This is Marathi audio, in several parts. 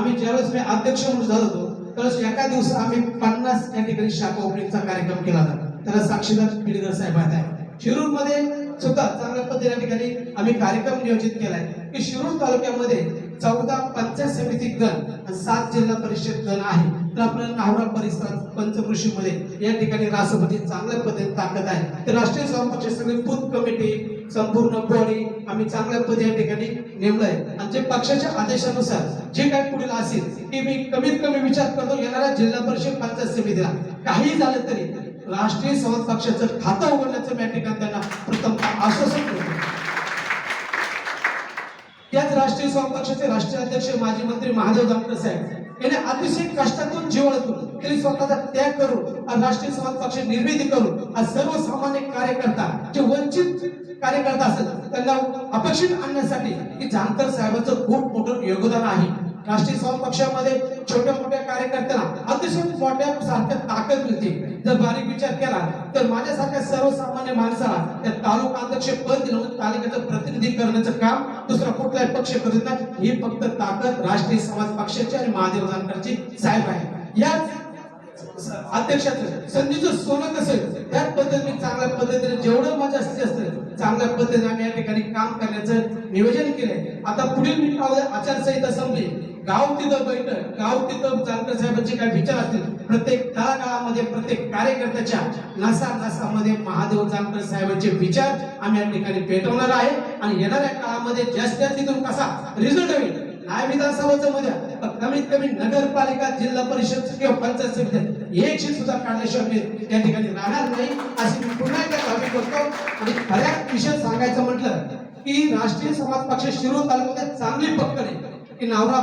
आम्ही ज्यावेळेस मी अध्यक्ष म्हणून झालो होतो त्यावेळेस एका दिवसात आम्ही पन्नास या ठिकाणी शाखा ओपनिंगचा कार्यक्रम केला होता. त्याला साक्षीदार पिढीकर साहेब आहे शिरूरमध्ये सुद्धा चांगल्या पद्धतीने या ठिकाणी आम्ही कार्यक्रम नियोजित केलाय. की शिरूर तालुक्यामध्ये चौदा ऐतिहासिक गण सात जिल्हा परिषद गण आहे. तर आपल्या नावरा परिसरात पंचकृषीमध्ये या ठिकाणी राष्ट्रपती चांगल्या पद्धतीने ताकद आहे. तर राष्ट्रीय स्वयंपक्ष सगळी बूथ कमिटी संपूर्ण बॉडी आम्ही चांगल्या पद या ठिकाणी नेमलं आहे आणि जे पक्षाच्या आदेशानुसार जे काय पुढील असेल ते मी कमीत कमी विचार करतो येणाऱ्या जिल्हा परिषद पंचायत समितीला. काही झालं तरी राष्ट्रीय समाज पक्षाचं खातं उघडण्याचं या ठिकाणी त्यांना प्रथम आश्वासन करतो याच राष्ट्रीय स्वयं पक्षाचे राष्ट्रीय अध्यक्ष माजी मंत्री महादेव जानकर साहेब. यांनी अतिशय कष्टातून जिवळतून त्यांनी स्वतःचा त्याग करून राष्ट्रीय समाज पक्ष निर्मिती करून आज सर्वसामान्य कार्यकर्ता जे वंचित कार्यकर्ता असतात त्यांना अपेक्षित आणण्यासाठी की जानकर साहेबांचं खूप मोठं योगदान आहे. राष्ट्रीय समाज पक्षामध्ये छोट्या मोठ्या कार्यकर्त्यांना अतिशय मोठ्या सारख्या ताकद मिळते. जर बारीक विचार केला तर माझ्यासारख्या सर्वसामान्य माणसाला त्या तालुका अध्यक्ष पद दिलं तालुक्याचं प्रतिनिधी करण्याचं काम दुसरा कुठलाही पक्ष करत नाही. ही फक्त ताकद राष्ट्रीय समाज पक्षाची आणि महादेव जानकरची साहेब आहे. या अध्यक्षाचं संधीचं सोनं कसं त्याच पद्धतीने चांगल्या पद्धतीने जेवढं माझ्या असते जास्त चांगल्या पद्धतीने आम्ही या ठिकाणी काम करण्याचं नियोजन केलंय. आता पुढील आचारसंहिता संपली. गाव तिथं बैठक गाव तिथं जानकर साहेबांचे काय विचार असतील? प्रत्येक तळागाळामध्ये प्रत्येक कार्यकर्त्याच्या नासा नासामध्ये महादेव जानकर साहेबांचे विचार आम्ही या ठिकाणी पेटवणार आहे. आणि येणाऱ्या काळामध्ये जास्तीत जास्त तिथून कसा रिझल्ट होईल? नाही विधानसभाचं मध्ये कमीत कमी नगरपालिका जिल्हा परिषद किंवा पंचायत समिती एक शीट सुद्धा काढल्याशिवाय मी त्या ठिकाणी राहणार नाही अशी मी पुन्हा एकदा दावी करतो आणि खऱ्या विषय सांगायचं म्हटलं की राष्ट्रीय समाज पक्ष शिरूर तालुक्यात चांगली पक्कड आहे. की नावरा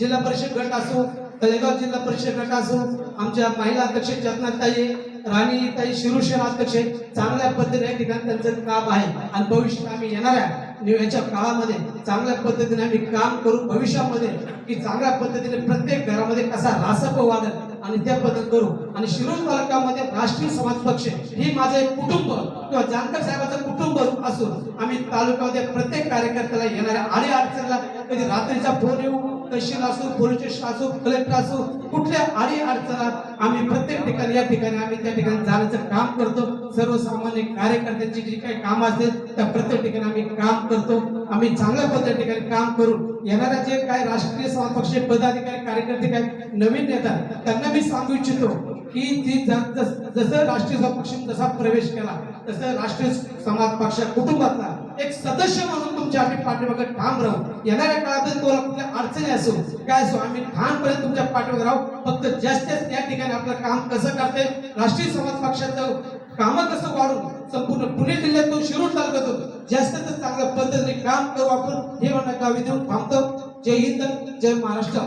जिल्हा परिषद गट असो तळेगाव जिल्हा परिषद गट असो आमच्या महिला अध्यक्ष जगनाथताई राणी ताई शिरुशेर अध्यक्ष आहे. चांगल्या पद्धतीने या ठिकाणी त्यांचं काम आहे आणि भविष्यात आम्ही येणाऱ्या याच्या काळामध्ये चांगल्या पद्धतीने आम्ही काम करू भविष्यामध्ये की चांगल्या पद्धतीने प्रत्येक घरामध्ये कसा रासप वाढेल आणि त्या पद्धत करू आणि शिरूर तालुक्यामध्ये राष्ट्रीय समाज पक्ष हे माझं एक कुटुंब किंवा जानकर साहेबाचं कुटुंब असून आम्ही तालुक्यामध्ये प्रत्येक कार्यकर्त्याला येणाऱ्या आडी अडचणला कधी रात्रीचा फोन येऊ तहसील असो पोलीस स्टेशन असो कलेक्टर असो कुठल्या आडी अडचणात आम्ही प्रत्येक ठिकाणी या ठिकाणी आम्ही त्या ठिकाणी जाण्याचं काम करतो. सर्वसामान्य कार्यकर्त्यांची जी काही काम असतील त्या प्रत्येक ठिकाणी आम्ही काम करतो. आम्ही चांगल्या पद्धती ठिकाणी काम करून येणाऱ्या जे काही राष्ट्रीय समाज पदाधिकारी कार्यकर्ते काही नवीन येतात त्यांना मी सांगू इच्छितो की ती जसं राष्ट्रीय समापक्ष जसा प्रवेश केला तसं राष्ट्रीय समाज पक्ष कुटुंबातला एक सदस्य म्हणून तुमच्या आम्ही पाठीमागे ठाम राहू. येणाऱ्या काळात तुम्हाला कुठल्या अडचणी असो काय असो आम्ही ठामपर्यंत तुमच्या पाठीमागे राहू. फक्त जास्तीत जास्त या ठिकाणी आपलं काम कसं करते राष्ट्रीय समाज पक्षाचं कामं कसं वाढून संपूर्ण पुणे जिल्ह्यातून शिरूर तालुक्यातून जास्तीत चांगल्या पद्धतीने काम करू आपण हे म्हणणं गावी देऊन थांबतो. जय हिंद जय महाराष्ट्र.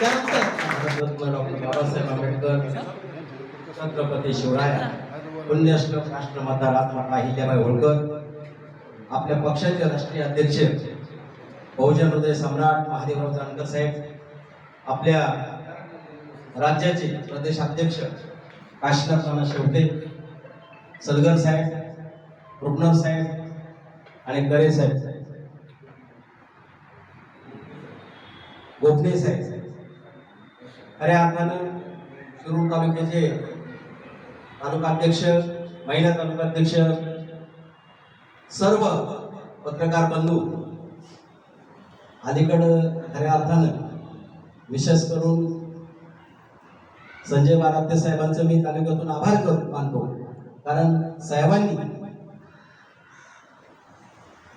त्यानंतर डॉक्टर बाबासाहेब आंबेडकर छत्रपती शिवराय पुण्यश्लोक राष्ट्रमाता राजमाता अहिल्याबाई होळकर आपल्या पक्षाचे राष्ट्रीय अध्यक्ष बहुजन हृदय सम्राट महादेवराव जानकर साहेब आपल्या राज्याचे प्रदेशाध्यक्ष काशीनाथ नाना शेवटे सलगर साहेब रुग्ण साहेब आणि गरे साहेब. गोपने साहेब. खऱ्या अर्थानं शिरूर तालुक्याचे तालुका अध्यक्ष महिला तालुका अध्यक्ष सर्व पत्रकार बंधू अलीकडं खऱ्या अर्थानं विशेष करून संजय बाराते साहेबांचं मी तालुक्यातून आभार कर मानतो. कारण साहेबांनी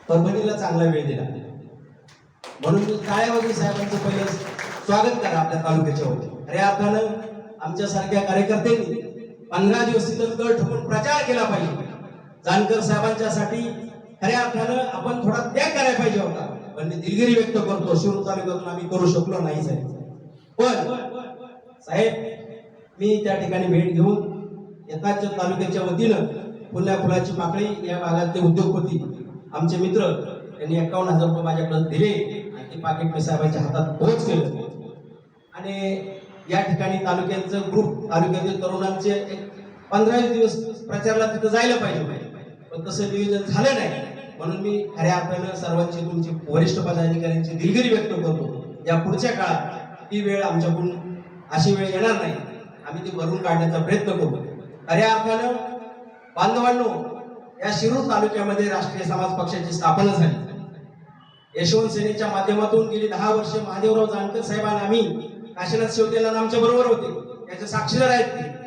परभणीला चांगला वेळ दिला. म्हणून मी टाळ्यावाजी साहेबांचं पहिले स्वागत करा आपल्या तालुक्याच्या वतीने. खऱ्या अर्थानं आमच्यासारख्या कार्यकर्त्यांनी पंधरा दिवस तिथं गळ ठोकून प्रचार केला पाहिजे. जानकर साहेबांच्यासाठी खऱ्या अर्थानं आपण थोडा त्याग करायला पाहिजे होता. पण मी दिलगिरी व्यक्त करतो शिरूर तालुक्यातून आम्ही करू शकलो नाही साहेब. पण साहेब मी त्या ठिकाणी भेट घेऊन यथाच्या तालुक्याच्या वतीनं फुल्या फुलाची माकळी या भागातले उद्योगपती आमचे मित्र त्यांनी एकावन्न हजार रुपये माझ्याकडे दिले आणि ते पाकिट मी साहेबांच्या हातात पोहोच केलं. आणि या ठिकाणी तालुक्यांचं ग्रुप तालुक्यातील तरुणांचे एक पंधरा दिवस प्रचारला तिथं जायला पाहिजे पण तसं नियोजन झालं नाही. म्हणून मी खऱ्या अर्थानं सर्वांची तुमची वरिष्ठ पदाधिकाऱ्यांची दिलगिरी व्यक्त करतो. या पुढच्या काळात ती वेळ आमच्याकडून अशी वेळ येणार नाही. आम्ही ती भरून काढण्याचा प्रयत्न करू. खऱ्या अर्थानं बांधवांनो या शिरूर तालुक्यामध्ये राष्ट्रीय समाज पक्षाची स्थापना झाली. यशवंत सेनेच्या माध्यमातून गेली दहा वर्ष महादेवराव जानकर साहेबांना आम्ही काशीनाथ शेवटेला आमच्या बरोबर होते. त्याचे साक्षीदार आहेत ते.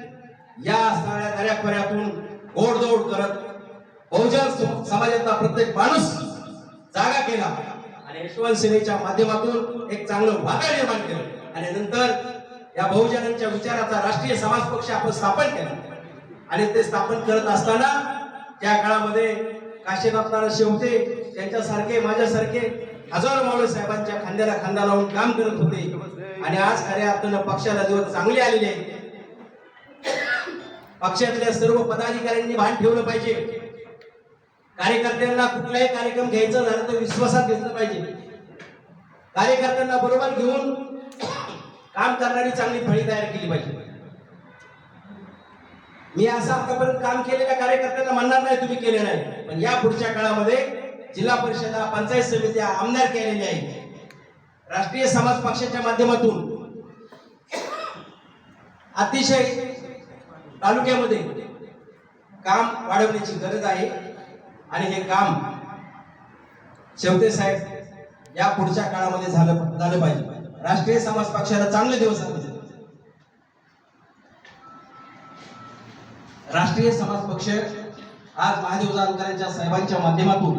या सगळ्या दऱ्यापर्यातून गोडदोड करत बहुजन समाजातला प्रत्येक माणूस जागा केला. आणि यशवंत सेनेच्या माध्यमातून एक चांगलं वातावरण निर्माण केलं. आणि नंतर या बहुजनांच्या विचाराचा राष्ट्रीय समाज पक्ष आपण स्थापन केला. आणि ते स्थापन करत असताना त्या काळामध्ये काशीनाथनाथ शेवते त्यांच्यासारखे माझ्यासारखे हजारो मावळे साहेबांच्या खांद्याला खांदा लावून काम करत होते. आणि आज खऱ्या अर्थानं पक्षाला दिवस चांगले आलेले पक्षातल्या सर्व पदाधिकाऱ्यांनी भान ठेवलं पाहिजे. कार्यकर्त्यांना कुठलाही कार्यक्रम घ्यायचं झालं तर विश्वासात घेतलं पाहिजे. कार्यकर्त्यांना बरोबर घेऊन काम करणारी चांगली फळी तयार केली पाहिजे. मी असं आतापर्यंत काम केलेल्या कार्यकर्त्यांना म्हणणार नाही तुम्ही केले नाही. पण या पुढच्या काळामध्ये जिल्हा परिषदा पंचायत समित्या आमदार केलेल्या आहेत राष्ट्रीय समाज पक्षाच्या माध्यमातून अतिशय तालुक्यामध्ये काम वाढवण्याची गरज आहे. आणि हे काम शेवते साहेब या पुढच्या काळामध्ये झालं झालं पाहिजे. राष्ट्रीय समाज पक्षाला चांगले दिवस आले राष्ट्रीय समाज पक्ष आज महादेव जानकरांच्या साहेबांच्या माध्यमातून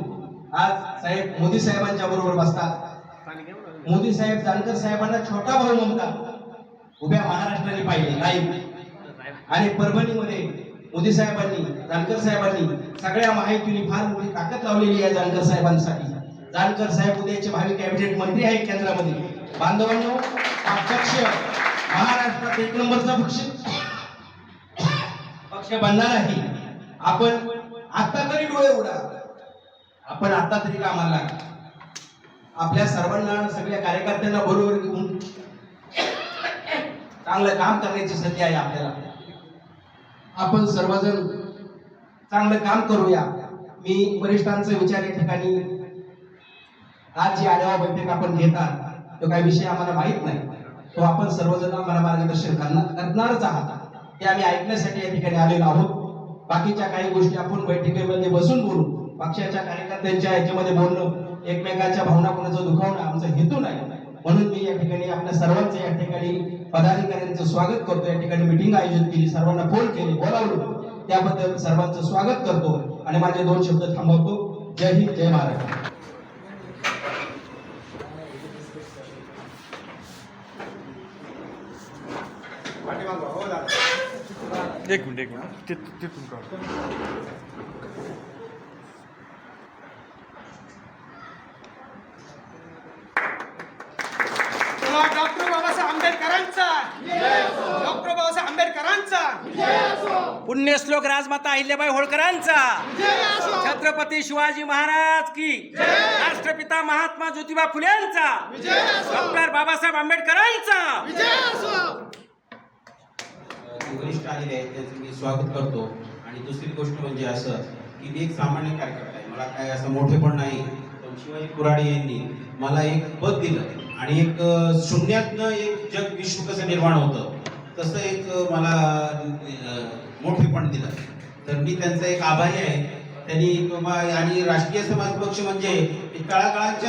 आज साहेब मोदी साहेबांच्या बरोबर बसतात. मोदी साहेब जानकर साहेबांना छोटा भाऊ म्हणतात. उभ्या महाराष्ट्राने पाहिले नाही. आणि परभणीमध्ये मोदी साहेबांनी जानकर साहेबांनी सगळ्या माहितीने फार मोठी ताकद लावलेली आहे जानकर साहेबांसाठी. जानकर साहेब उद्याचे भावी कॅबिनेट मंत्री आहेत केंद्रामध्ये. बांधवांनो हा पक्ष महाराष्ट्रात एक नंबरचा पक्ष. पक्ष बनणार आहे. आपण आता तरी डोळे उडा आपण आता तरी कामाला लागा. आपल्या सर्वांना सगळ्या कार्यकर्त्यांना बरोबर घेऊन चांगलं काम करण्याची संधी आहे आपल्याला. आपण सर्वजण चांगलं काम करूया. मी वरिष्ठांचे विचार या ठिकाणी आज जी आढावा बैठक आपण घेतात तो काही विषय आम्हाला माहीत नाही. तो आपण सर्वजण आम्हाला मार्गदर्शन करणार करणारच आहात. ते आम्ही ऐकण्यासाठी या ठिकाणी आलेलो आहोत. बाकीच्या काही गोष्टी आपण बैठकीमध्ये बसून बोलू. पक्षाच्या कार्यकर्त्यांच्या याच्यामध्ये बोलणं एकमेकांच्या भावना कोणाचं दुखावणं आमचा हेतू नाही. म्हणून मी या ठिकाणी आपल्या सर्वांचं या ठिकाणी पदाधिकाऱ्यांचं स्वागत करतो. या ठिकाणी मिटिंग आयोजित केली सर्वांना फोन केली बोलावलं. त्याबद्दल सर्वांचं स्वागत करतो आणि माझे दोन शब्द थांबवतो. जय हिंद जय महाराष्ट्र. एक मिनिट एक मिनिट. तिथ- तिथून काढ डॉक्टर बाबासाहेब आंबेडकरांचा डॉक्टर बाबासाहेब आंबेडकरांचा पुण्यश्लोक राजमाता अहिल्याबाई होळकरांचा. छत्रपती शिवाजी महाराज की. राष्ट्रपिता महात्मा ज्योतिबा फुलेंचा. डॉक्टर बाबासाहेब आंबेडकरांचा. वरिष्ठ आलेले आहेत त्यांचं मी स्वागत करतो. आणि दुसरी गोष्ट म्हणजे असं की मी एक सामान्य कार्यकर्ता आहे. मला काय असं मोठे पण नाही पण शिवाजी कुराडे यांनी मला एक पद दिलं. आणि एक शून्यातनं एक जग विश्व कसं निर्माण होतं तसं एक मला मोठेपण दिलं. तर मी त्यांचा एक आभारी आहे. त्यांनी आणि राष्ट्रीय समाज पक्ष म्हणजे एक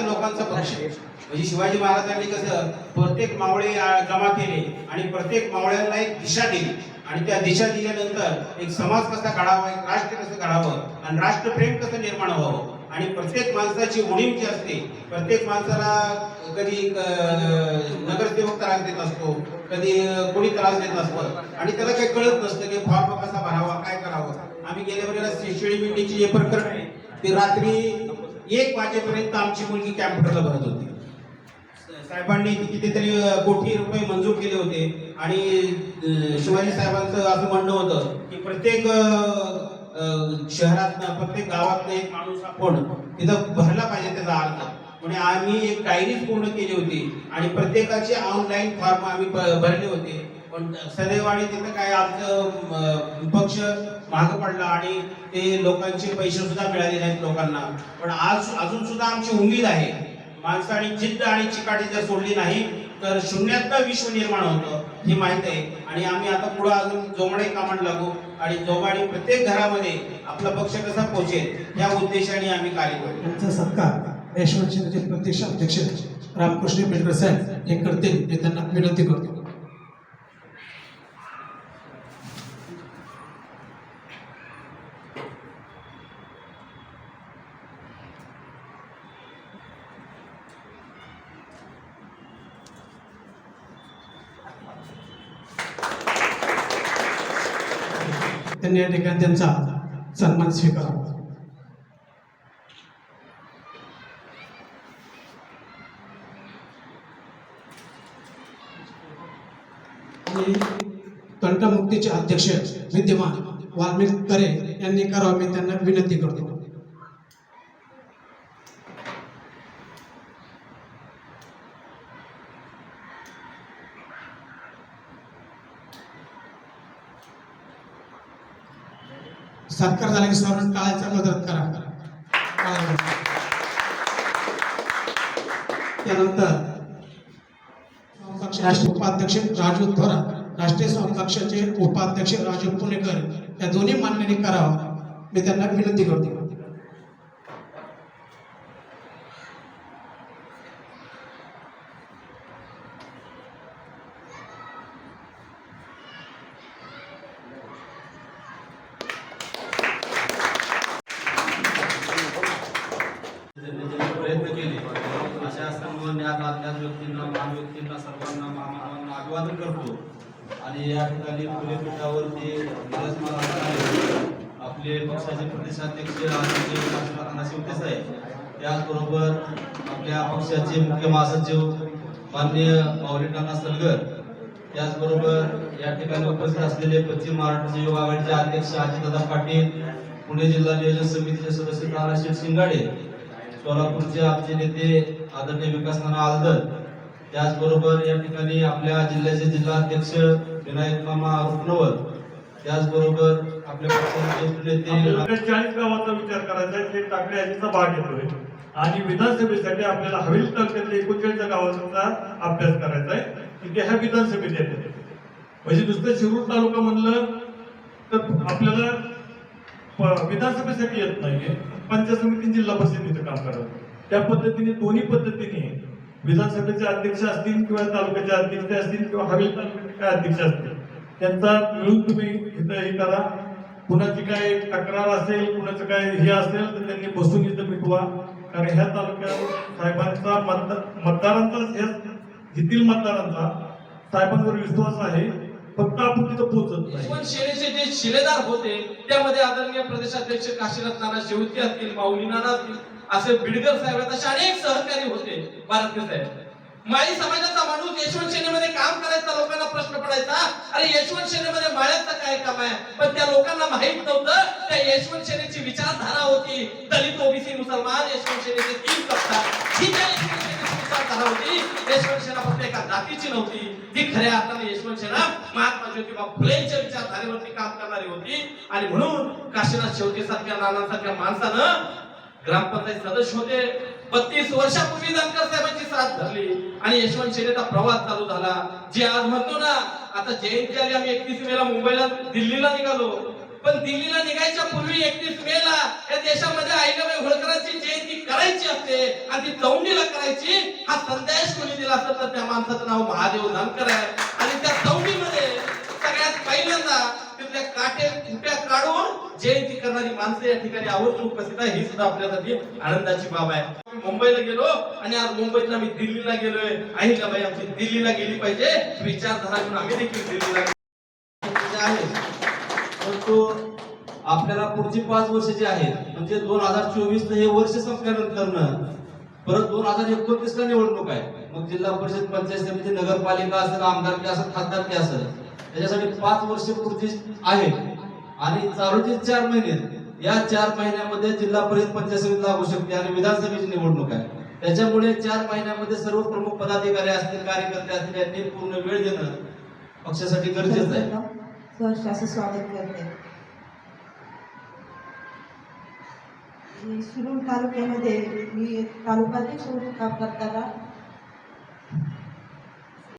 लोकांचा पक्ष. आहे. म्हणजे शिवाजी महाराजांनी कसं प्रत्येक मावळे जमा केले आणि प्रत्येक मावळ्यांना एक दिशा दिली. आणि त्या दिशा दिल्यानंतर एक समाज कसा घडावा एक राष्ट्र कसं घडावं आणि राष्ट्रप्रेम कसं निर्माण व्हावं आणि प्रत्येक माणसाची उणीव जी असते प्रत्येक माणसाला कधी नगरसेवक त्रास देत असतो कधी कोणी त्रास देत असतं आणि त्याला काही कळत नसतं की फॉर्म कसा भरावा काय करावं. आम्ही गेल्या वेळेला शेळी मिंडीची जे प्रकरण आहे ते रात्री एक वाजेपर्यंत आमची मुलगी कॅम्प्युटरला भरत होती. साहेबांनी कितीतरी कोटी रुपये मंजूर केले होते. आणि शिवाजी साहेबांचं असं म्हणणं होतं की प्रत्येक शहरातनं प्रत्येक गावातनं एक माणूस आपण तिथं भरला पाहिजे त्याचा अर्थ. म्हणजे आम्ही एक डायरीच पूर्ण केली होती आणि प्रत्येकाचे ऑनलाईन फॉर्म आम्ही भरले होते. पण सदैवाने तिथं काय आमचं पक्ष मागं पडला आणि ते लोकांचे पैसे सुद्धा मिळाले नाहीत लोकांना. पण आज अजून सुद्धा आमची उमेद आहे. माणसाने जिद्द आणि चिकाटी जर सोडली नाही तर शून्यातनं विश्व निर्माण होतं. हे माहीत आहे. आणि आम्ही आता पुढे अजून जोमाने कामात लागू आणि जोमाने प्रत्येक घरामध्ये आपला पक्ष कसा पोहोचेल या उद्देशाने आम्ही कार्य करू. त्यांचा सत्कार यशवंत शिंदेचे प्रत्यक्ष अध्यक्ष रामकृष्ण बेडकर साहेब हे करतील मी त्यांना विनंती करतो. त्यांनी या ठिकाणी त्यांचा सन्मान स्वीकारावा आणि तंटमुक्तीचे अध्यक्ष विद्यमान वाल्मिक करे यांनी करावं मी त्यांना विनंती करतो. सरकार झाला की सर्वांना टाळायचा मदत करा. त्यानंतर राष्ट्रीय उपाध्यक्ष राजू थोरात राष्ट्रीय स्वाम उपाध्यक्ष राजू पुणेकर या दोन्ही मान्यने करावं. मी त्यांना विनंती करतो. व्यक्त प्रयत्न केले. अशा सन्मान्यात अज्ञात व्यक्तींना महान व्यक्तींना सर्वांना महामानवांना अभिवादन करतो. आणि या ठिकाणी पुणे पीठावरती विराजमान असणारे आपले पक्षाचे प्रदेशाध्यक्ष आदरणीय शिवते साहेब त्याचबरोबर आपल्या पक्षाचे मुख्य महासचिव माननीय माऊलीनाना सलगर त्याचबरोबर या ठिकाणी उपस्थित असलेले पश्चिम महाराष्ट्र युवा आघाडीचे अध्यक्ष अजितदादा पाटील पुणे जिल्हा नियोजन समितीचे सदस्य ताराशेठ शिंगाडे सोलापूरचे आमचे नेते आदरणीय विकास नाना आलदर त्याचबरोबर या ठिकाणी आपल्या जिल्ह्याचे जिल्हाध्यक्ष विनायक मामा रुपनवर त्याचबरोबर आपल्या पक्षाचे ज्येष्ठ नेते चाळीस गावाचा विचार करायचा आहे. ते टाकले यांचा भाग येतोय. आणि विधानसभेसाठी आपल्याला हवेली तालुक्यातल्या एकोणचाळीस गावाचा अभ्यास करायचा आहे. की ह्या विधानसभेत येते म्हणजे नुसतं शिरूर तालुका म्हणलं तर आपल्याला विधानसभेसाठी येत नाहीये. पंचायत समिती जिल्हा परिषदेचं काम करावं त्या पद्धतीने दोन्ही पद्धतीने विधानसभेचे अध्यक्ष असतील किंवा तालुक्याचे अध्यक्ष असतील किंवा हवेल तालुक्याचे काय अध्यक्ष असतील त्यांचा मिळून तुम्ही इथं हे करा. कुणाची काय तक्रार असेल कुणाचं काय हे असेल तर त्यांनी बसून इथं मिटवा. कारण ह्या तालुक्यात साहेबांचा मतदार मतदारांचा ह्या येथील मतदारांचा साहेबांवर विश्वास आहे. फक्त आपण तिथं पोहोचत नाही. पण सेनेचे जे शिलेदार होते त्यामध्ये आदरणीय प्रदेशाध्यक्ष काशीनाथ नाना शेवती असतील माऊली नाना असतील असे बिडकर साहेब असे अनेक सहकारी होते भारतीय साहेब. माळी समाजाचा माणूस यशवंत सेनेमध्ये काम करायचा लोकांना प्रश्न पडायचा अरे यशवंत सेनेमध्ये माळ्याचं काय काम आहे? पण त्या लोकांना माहीत नव्हतं त्या यशवंत सेनेची विचारधारा होती दलित ओबीसी मुसलमान यशवंत सेनेचे तीन सत्ता ही ज्या यशवंत सेनेची होती. यशवंत सेना फक्त एका जातीची नव्हती. ती खऱ्या अर्थाने यशवंत सेना महात्मा ज्योतिबा फुलेंच्या विचारधारेवरती काम करणारी होती. आणि म्हणून काशीनाथ शेवटी सारख्या नानांसारख्या माणसानं ग्रामपंचायत सदस्य होते. बत्तीस वर्षापूर्वी जानकर साहेबांची साथ धरली. आणि यशवंत सेनेचा प्रवास चालू झाला. जे आज म्हणतो ना आता जयंती आली आम्ही एकतीस मेला मुंबईला दिल्लीला निघालो. पण दिल्लीला निघायच्या पूर्वी एकतीस मेला या देशामध्ये आईबाई होळकरांची जयंती करायची असते आणि ती चौंडीला करायची हा संदेश कोणी दिला असत तर त्या माणसाचं नाव महादेव जानकर आहे. आणि त्या चौंडीमध्ये सगळ्यात पहिल्यांदा तिथल्या काटे कुट्या काढून जयंती करणारी माणसं या ठिकाणी आवर्जून उपस्थित आहे. ही सुद्धा आपल्यासाठी आनंदाची बाब आहे. मुंबईला गेलो आणि आज मुंबईतून आम्ही दिल्लीला गेलोय. अहिल्याबाई आमची दिल्लीला गेली पाहिजे. विचारधारा घेऊन आम्ही देखील दिल्लीला तो आपल्याला पुढची पाच वर्ष जी आहेत म्हणजे दोन हजार चोवीस हे वर्ष संपल्यानंतर परत दोन हजार एकोणतीस ला निवडणूक आहे. मग जिल्हा परिषद पंचायत समिती नगरपालिका असेल आमदारकी असेल खासदारकी असेल त्याच्यासाठी पाच वर्ष पुढची आहेत आणि चालूचे चार महिने या चार महिन्यामध्ये जिल्हा परिषद पंचायत समिती लागू शकते आणि विधानसभेची निवडणूक आहे. त्याच्यामुळे चार महिन्यामध्ये सर्व प्रमुख पदाधिकारी असतील कार्यकर्ते असतील यांनी पूर्ण वेळ देणं पक्षासाठी गरजेचं आहे. सहर्ष असं स्वागत करते मी तालुक्यामध्ये मी तालुकाध्यक्ष म्हणून काम करताना